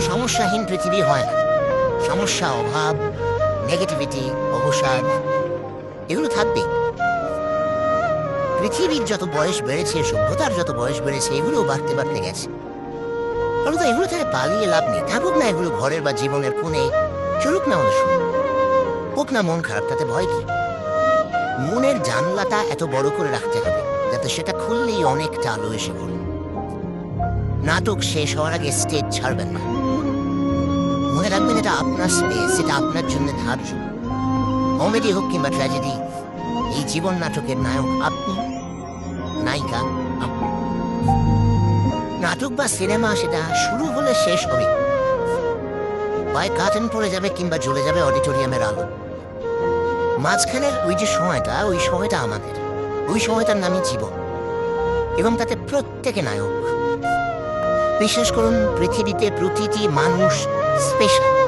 সমস্যাহীন পৃথিবী হয় না। সমস্যা, অভাব নেগেটিভিটি অবসাদ, এগুলো থাকবে পৃথিবীর যত বয়স বেড়েছে, সভ্যতার যত বয়স বেড়েছে এগুলো বাড়তে বাড়তে গেছে। ফলত এগুলো থেকে পালিয়ে লাভ নেই। থাকুক না এগুলো ঘরের বা জীবনের কোণে, চলুক না আমাদের হোক না মন খারাপ, তাতে ভয় কি? মনের জানলাটা এত বড় করে রাখতে হবে, যাতে সেটা খুললেই অনেকটা আলো এসে পড়ে। নাটক শেষ হওয়ার আগে স্টেজ ছাড়বেন না। এটা আপনার স্পেস এটা আপনার জন্য ধার্য। কমেডি হোক কিংবা ট্র্যাজেডি এই জীবন নাটকের নায়ক আপনি, নায়িকা আপনি। নাটক বা সিনেমা সেটা শুরু হলে শেষ হবে। হয় কার্টেন পড়ে যাবে কিংবা জ্বলে যাবে অডিটোরিয়ামের আলো। মাঝখানের ওই যে সময়টা, ওই সময়টা আমাদের। ওই সময়টার নামই জীবন। এবং তাতে প্রত্যেকে নায়ক। বিশেষ করুন পৃথিবীতে প্রতিটি মানুষ স্পেশাল